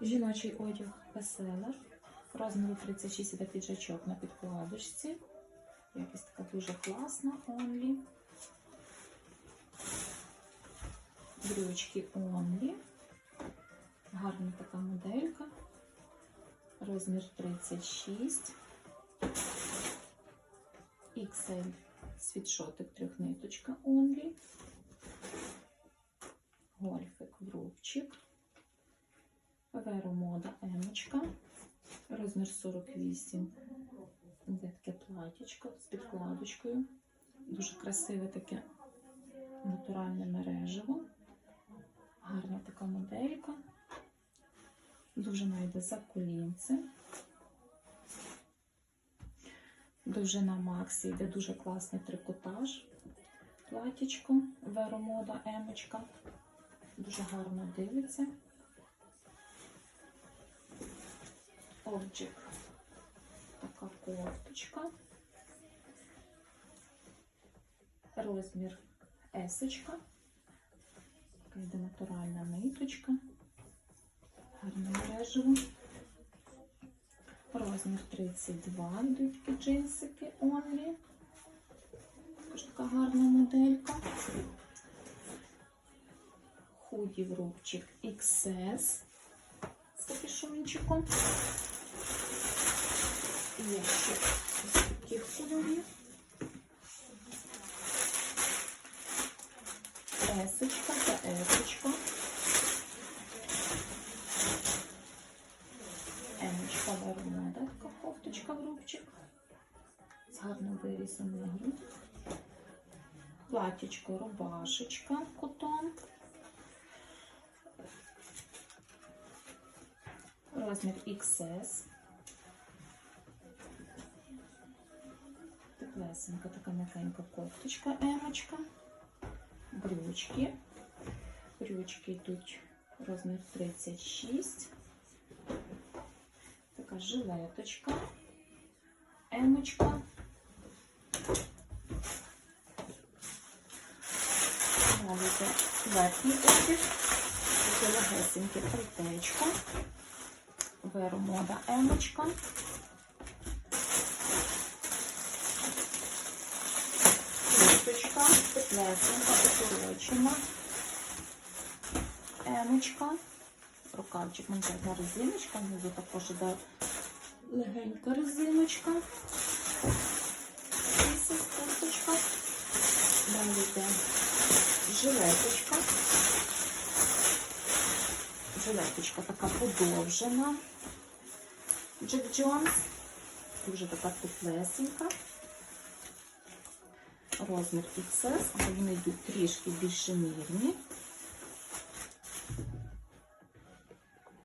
Жіночий одяг бестселер. Розміру 36 іде піджачок на підкладочці. Якість така дуже класна, онлі. Брючки онлі. Гарна така моделька. Розмір 36. XL світшотик трьохниточка онлі. Гольфик врубчик. Веромода емочка. Розмір 48. Де таке платічко з підкладочкою. Дуже красиве таке натуральне мережево. Гарна така моделька. Довжина йде за колінцем. Довжина Максі йде дуже класний трикотаж. Платічко, веромода емочка. Дуже гарно дивиться. Обджик. Така кофточка. Розмір есочка. Йде натуральна ниточка. Гарне мережево. Розмір 32 йдуть такі джинсики онлі. Також така гарна моделька. Худі в рубчик XS з капюшончиком. Є ще ось таких кольорів. Есочка та есочка. Емочка вермода, така кофточка в рубчик. З гарним вирізом на грудь. Платічко, рубашечка, Розмір XS. Теплесенька, така м'якенька кофточка, емочка. Брючки. Брючки йдуть розмір 36. Така жилеточка. Емочка. Далі йде верхній одяг. Таке легесеньке пальтечко. Веромода емочка. Курточка, теплесенька, укорочена. Емочка. Рукавчик монтажна резиночка, внизу також іде легенька резиночка. Ось курточка. Далі йде жилеточка. Жилеточка така подовжена. Джек Джонс. Дуже така теплесенька. Розмір XS, але вони йдуть трішки більше мірні.